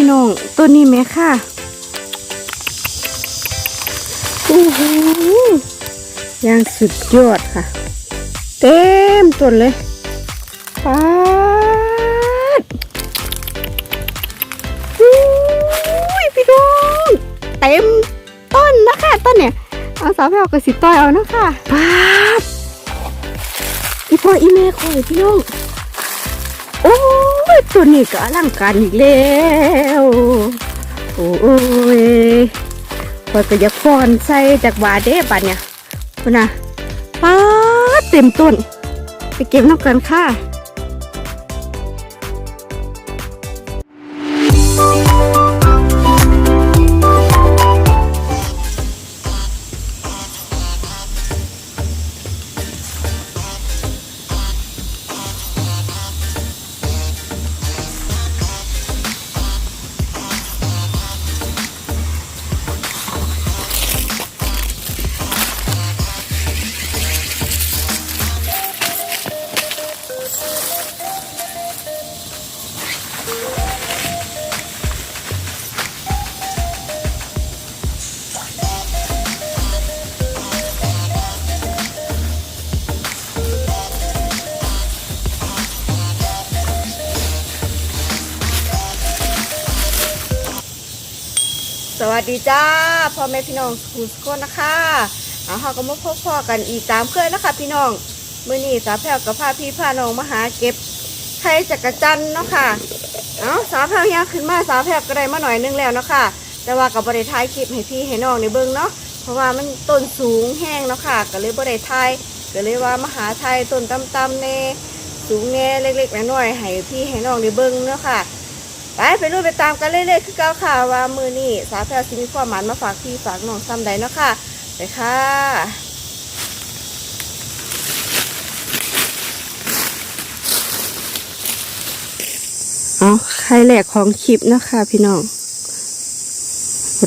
พี่น้องตัวนี้ไหมค่ะโอ้โหย่างสุดยอดค่ะ เต็มต้นเลยป๊าดอุ้ยพี่น้องเต็มต้นนะคะต้นเนี่ยเอาสาวแพรวกับสิต้อยเอานะคะป๊าดอีพ่ออีแม่คอยพี่น้องโอ้ ยตัวนี้ก็อลังการอีกแล้วโอ้ยพอยก็อยากฟอนใส่จากบาเด้บัดเนี่ยคุณน่ะป้าเต็มต้น ไปเก็บนอกกันค่ะ สวัสดีจ้าพ่อแม่พี่น้องทุกคนนะคะเอาเฮาก็มาพบพ่อกันอีกตามเคยนะคะพี่น้องมื้อนี้สาวแพรวกับพาพี่พาน้องมาหาเก็บไข่จักรจันน์เนาะค่ะเอาสาวแพรวยังขึ้นมาสาวแพรวก็ได้มาหน่อยนึงแล้วเนาะค่ะ แต่ว่ากับบริทายคลิปให้พี่ให้น้องในเบิ้งเนาะเพราะว่ามันต้นสูงแห้งเนาะค่ะ ก็เลยบริทายก็เลยว่ามาหาไทยต้นต่ำๆเน่สูงแน่เล็กๆน้อยๆให้พี่ให้น้องในเบิ้งเนาะค่ะ ไปไปรุ่นไปตามกันเรื่อยๆคือเก่าค่ะว่ามือนี่สาวแพรวสิมีความหมานมาฝากพี่ฝากน้องซ้ำใดเนาะค่ะไปค่ะเอาใครแหลกของคลิปนะคะพี่น้อง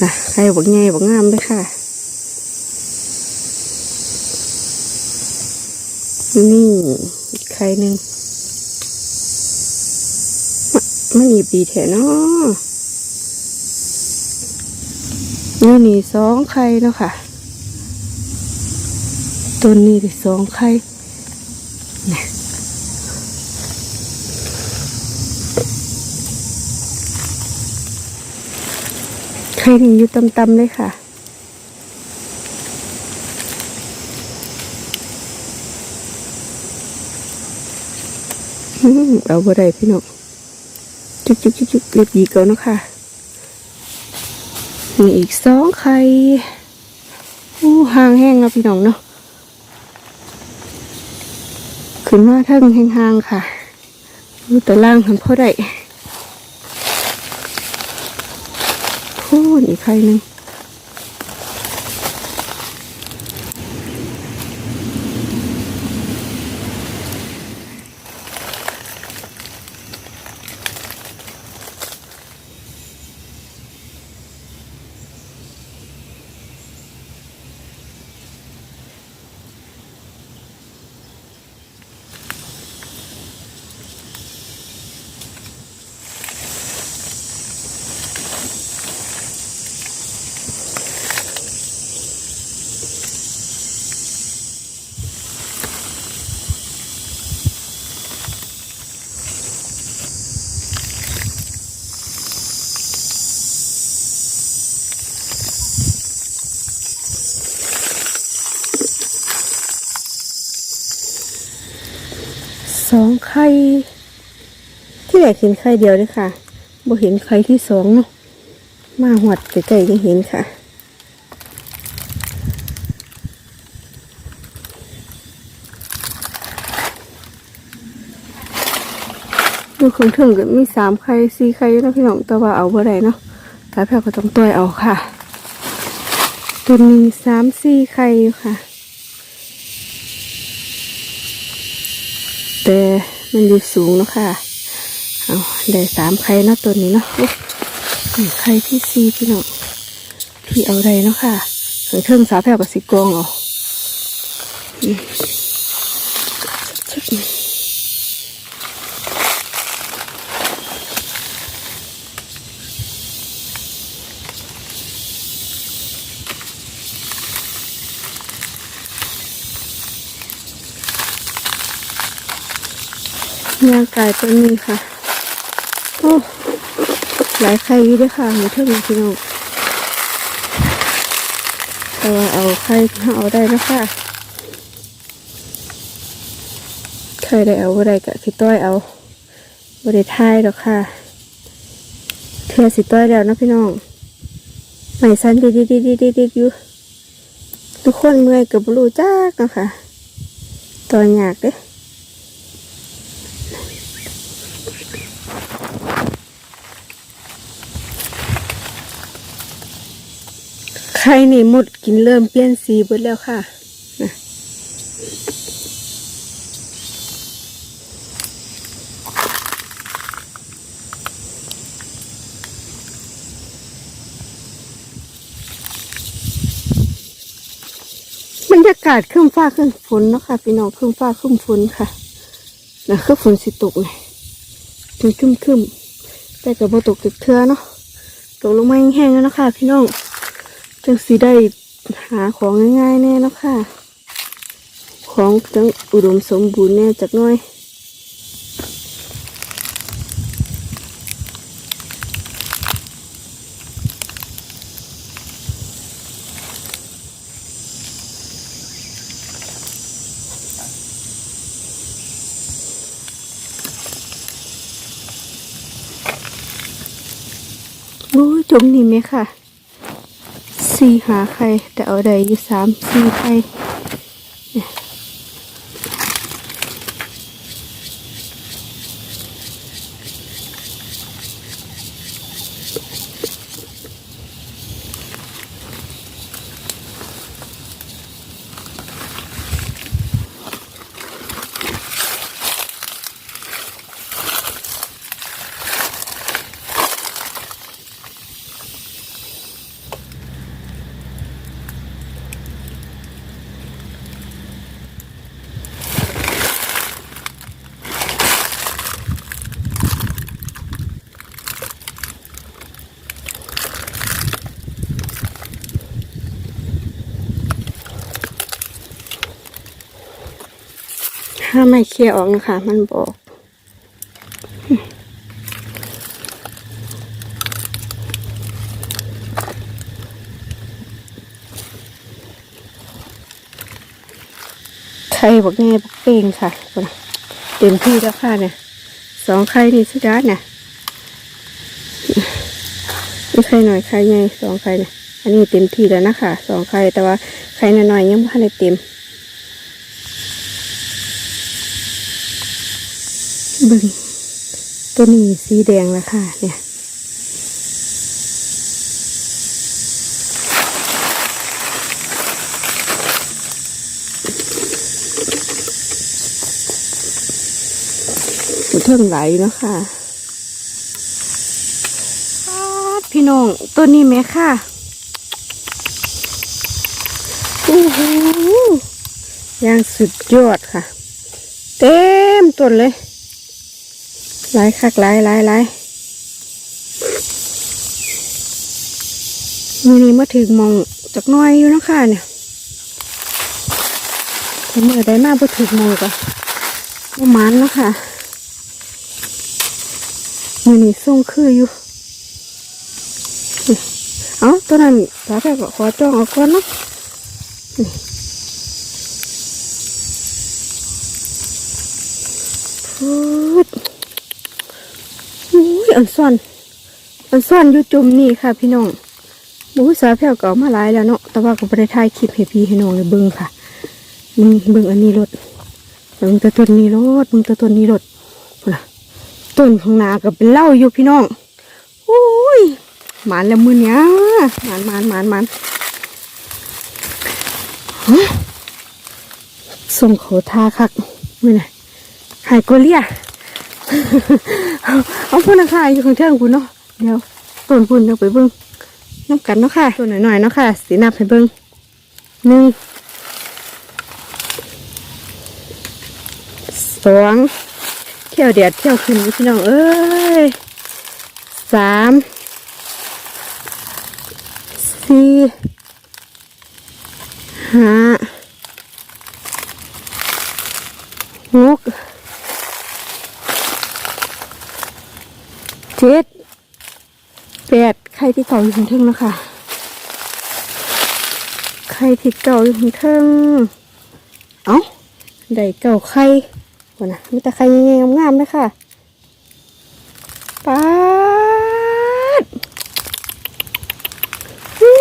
นะใครบอกไงบอกงามเลยค่ะนี่อีกใครหนึ่ง มันหยิบดีแถเนาะนี่นี่สองไข่เนาะค่ะต้นนี้ได้สองไข่ไข่หนึ่งอยู่ต่ำๆเลยค่ะอืมเอาบ่ได้พี่น้อง จุกจุกจุกจุกเรียบดีเก่าเนะค่ะมีอีกสองไข่อู้ห่างแห้งเนาะพี่น้องเนาะขึ้นมาทั้งแห้งๆค่ะดูแต่ล่างทำพอได้พูดอีกไข่หนึ่งสองไข่ที่แรกเห็นไข่เดียวเลยค่ะบ่เห็นไข่ที่สองเนาะมาหวดใกล้ๆยังเห็นค่ะดูของถึงก็มีสามไข่สี่ไข่นะพี่น้องแต่ว่าเอาบ่อได้เนาะถ้าแพ้ก็ต้องต้อยเอาค่ะ ตัวนี้สามสี่ไข่อยู่ค่ะ แต่มันอยู่สูงเนาะค่ะ เอาได้สามไข่เนาะตัวนี้เนาะไข่ที่ซีพี่น้องพี่เอาได้เนาะค่ะถึงเครื่องสาแผ่กับสิกองเอนื้อไก่ตัวนี้ค่ะ หลายไข่อยู่ด้วยค่ะมีเท่านี้พี่น้องแต่ว่าเอาไข่เอาได้นะคะไข่ได้เอาบ่ได้กะคือต้อยเอาบ่ได้ทายหรอกค่ะเทือสิต้อยแล้วนะพี่น้องไม่สั้นดิดิดิดิดิดิอยู่ทุกคนเมื่อยกับบรูจักเนาะคะตอนอยากเด้ ไข่นี่หมดกินเริ่มเปลี่ยนสีเบิดแล้วค่ะบรรยากาศครึ้มฟ้าครึ้มฝนเนาะค่ะพี่น้องครึ้มฟ้าครึ้มฝนค่ะนะคือฝนสิตกเลยมันครึ้มครึ้มๆแต่กับ่ตกตึกเทือเนาะตกลงมาแห้งแล้วนะคะพี่น้อง จังสีได้หาของง่ายๆแน่เนาะค่ะ ของจังอุดมสมบูรณ์แน่จักหน้อยโอ้ยจมนี่ไหมค่ะ สี่หาใครแต่เอาได้อยู่สามสี่ใค ถ้าไม่เคลียร์ออกนะคะ มันบอกไข่บอกไงบอกเป่งค่ะเต็มที่แล้วค่ะเนี่ยสองไข่นี่สุดยอดเนี่ยไม่ไข่หน่อยไข่ไงสองไข่เนี่ยอันนี้เต็มที่แล้วนะคะสองไข่แต่ว่าไข่น้อยๆยังไม่ทันได้เต็ม บึงตัวนี้สีแดงแล้วค่ะ เนี่ยเทิงไหลเนาะค่ะพี่น้องตัวนี้ไหมค่ะโอ้โหยางสุดยอดค่ะ เต็มต้นเลย หลายคักหลายหลายหลายมือนี้มาถึงมองจากน้อยอยู่นะค่ะเนี่ยถ้าเมื่อได้มาบ่ถึงมองก็บ่หมันนะค่ะมือนี่ส่งคืออยู่เอ้าตัวนั้นสาแพก็ขอจ้องเอาก่อนเนาะนี่พูด อันซ่อนอันซ่อนอยู่จุ่มนี่ค่ะ พี่น้องบูสาแพก็เอามาหลายแล้วเนาะแต่ว่าก็ไม่ได้ถ่ายคลิปให้พี่ให้น้องเลยเบิ่งค่ะมึงเบิ่งอันนี้รถเบิ่งตัวต้นนี้รถมึงตัวต้นนี้รถนะต้นข้างหน้าก็เป็นเล้าอยู่พี่น้องโอ้ยหมานแล้วมือเนี้ยหมานหมานหมานหมานส่งเขาทาคักมือน่ะหายโกเลีย เอาพูดนะค่ะอยู่ข้างเทิงคุณเนาะเดี๋ยวต้นพุ่นเดี๋ยวไปเบิ้งน้ำกันเนาะค่ะตัวหน่อยๆเนาะค่ะสีนับให้เบิ้งหนึ่งสองเที่ยวเดียดเที่ยวขึ้นนี่พี่น้องเอ้ยสามสี่ห้าหก เจ็ดแปดไข่ที่เก่าอยู่ถึงเทิงแล้วค่ะไข่ที่เก่าอยู่ถึงเทิงเอ้าได้เก่าไข่วะนะมีแต่ไข่งามๆเลยค่ะป๊าดอุ้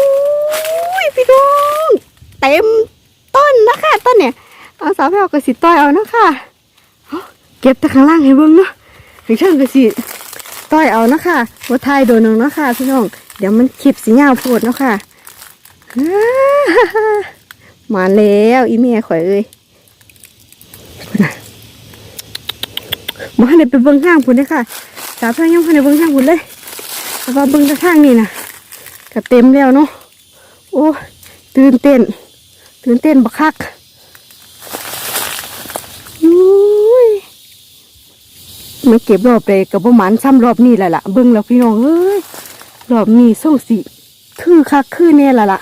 ยพี่น้องเต็มต้นนะคะต้นเนี่ยเอาสาวแพรวกระสิต้อยเอานะคะเอ้าเก็บแต่ข้างล่างให้เบิ่งเนาะถึงเชิงกระสิ ต้อยเอานะคะว่าทายโดนเอาเนาะค่ะพี่น้อง เดี๋ยวมันคลิปสียาวโพดเนาะค่ะมาแล้วอีเมียข่อยเอ้ยมาให้ไปเบิ้งข้างพุ่นเลยค่ะ สาวเพื่อนยังให้ไปเบิ้งข้างพุ่นเลยแต่ว่าเบิ้งข้างนี่นะก็เต็มแล้วเนาะ โอ้ ตื่นเต้น ตื่นเต้นบักคักอุ้ย มาเก็บรอบเลยกับประมาณซ้ำรอบนี้แหละล่ะเบิ่งแล้วพี่น้องเอ้ยรอบนี้ส่งสีคือคักคือเนี่ยละล่ะ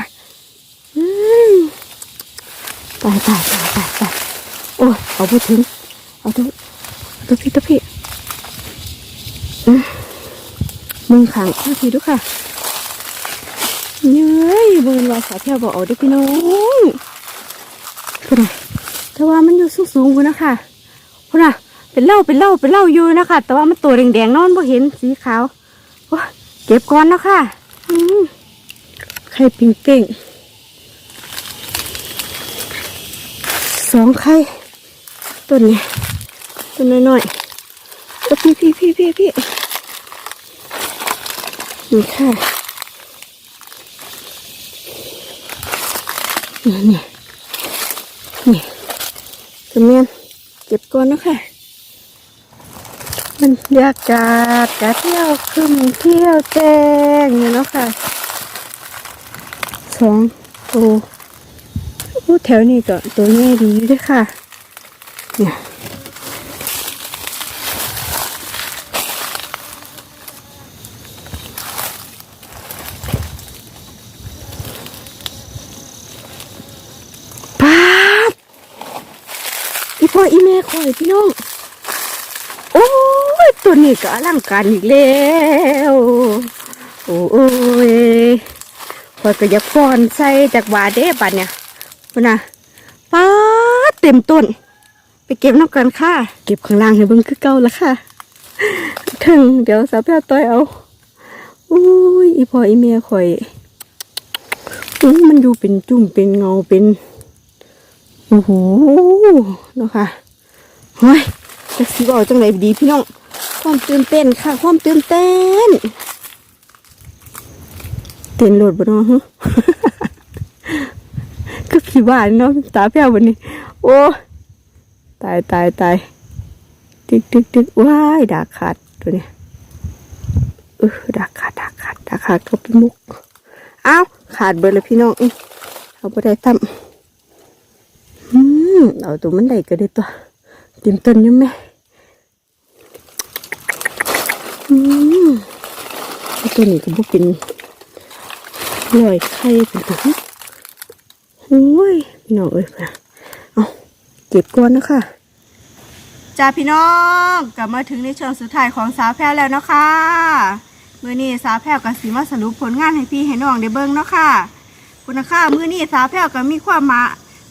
ตายตายตายตายตายโอ้ยเอาไปถึง เอาตัวตัวพี่ตัวพี่อืมมึงขังข้าทีด้วยค่ะเย้ยเบิ่งว่าสาเที่ยวบอกเอาเด้อพี่น้องพุ่นน่ะแต่ว่ามันอยู่สูงๆพุ่นะคะพุ่นน่ะ เป็นเล้าเป็นเล้าเป็นเล้าอยู่นะคะ แต่ว่ามันตัวแดงๆนอนบ่เห็นสีขาวเก็บก่อนแล้วค่ะไข่ปิงเป่งสองไข่ต้นนี้ต้นน้อยๆตัวพี่พี่พี่พี่พี่นี่ค่ะนี่นี่นี่กระเมียนเก็บก่อนนะค่ะ บรรยากาศการเที่ยวขึ้นเที่ยวแจ้งอยู่เนาะค่ะสองตัวอู้แถวนี้ก็ตัวใหญ่ดีด้วยค่ะเนี่ยป๊าบอีพ่ออีแม่คอยพี่น้อง ตัวนี้ก็อลังการอีกแล้วโอ้ยพอยก็อยากฟอนใส่จากบาเด้บัดเนี่ยพุ่นนะป้าเต็มต้น ไปเก็บน้ำกันค่ะ เก็บข้างล่างให้เบิ่งคือเก่าละค่ะ ถึงเดี๋ยวสาวแพรต้อยเอาอุ้ยอีพ่ออีเมียข่อยอู้มันอยู่เป็นจุ่มเป็นเงาเป็นโอ้โหเนาะค่ะเฮ้ยจะสิบอกจังไรดีพี่น้อง ความตื่นเต้นค่ะ ความตื่นเต้นเต้นโหลดบ่นาะฮะก็ขี้บ้านเนาะตาแพ้ววันนี้ โอ้ ตายตายตายตึกตึกตึกว้ายดาขาดตัวเนี้ยเออดาขาดดาขาดดาขาดก็เป็นมุกอ้าวขาดเบิดเลยพี่น้องอื้อเอาไปได้ตั้มอืมเอาตัวมันได้ก็ได้ตัวเต็มต้นยังไหมอืมไอ้ ตัวนี้ก็บ่เป็นลอยไข่เป็นตัวโอ้ยพี่น้องเอ้ยเอาเก็บก่อนนะคะจ้าพี่น้องกลับมาถึงในช่วงสุดท้ายของสาวแพรวแล้วนะคะมือนี้สาวแพรวกับสีมาสรุปผลงานให้พี่ให้น้องได้เบิ่งเนาะค่ะคุณค่ามือนี้สาวแพรวก็มีความมา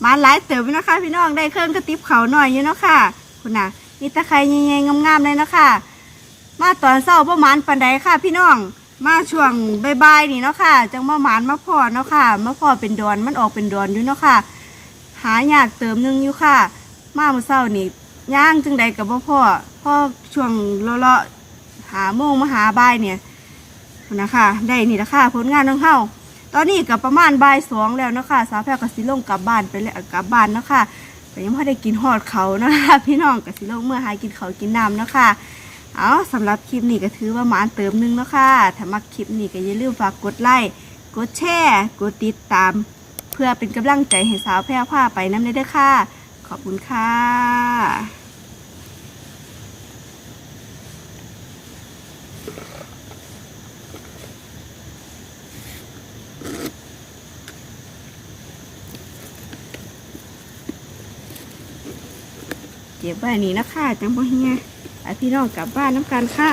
มาหลายเติบอยู่นะคะ พี่น้องได้เครื่องกระติบเขาหน่อยอยู่เนาะค่ะ คุณน่ะมีตะไคร้ใหญ่ๆงามๆเลยนะค่ะ มาตอนเช้าประมาณปันใดค่ะ พี่น้อง มาช่วงบ่ายๆนี่เนาะค่ะ จังมาหมานมาพอเนาะค่ะมาพอเป็นดอนมันออกเป็นดอนอยู่เนาะค่ะ หายากเติมนึงอยู่ค่ะ มาเมื่อเช้านี่ย่างจังใดกับบ่พ่อพ่อช่วงเลาะๆหาโมงมาหาบ่ายเนี่ยนะคะได้นี่ละค่ะผลงานของเฮาตอนนี้กับประมาณบ่ายสองแล้วเนาะคะสาวแพรกับสิลงกลับบ้านไปแล้วกลับบ้านเนาะค่ะแต่ยังไม่ได้กินหอดเขานะคะพี่น้องกับสิลงเมื่อหายกินเขากินน้ำเนาะค่ะ เอาสำหรับคลิปนี้ก็ถือว่ามานเติมหนึงเนาะค่ะ ถ้ามักคลิปนี้ก็อย่าลืมฝากกดไลค์กดแชร์กดติดตาม เพื่อเป็นกำลังใจให้สาวแพรวพาไปน้ำเลยด้อค่ะ ขอบคุณค่ะเก็บไว้นี่นะคะจังบ่เฮีย พี่น้องกลับบ้านน้ำกันค่ะ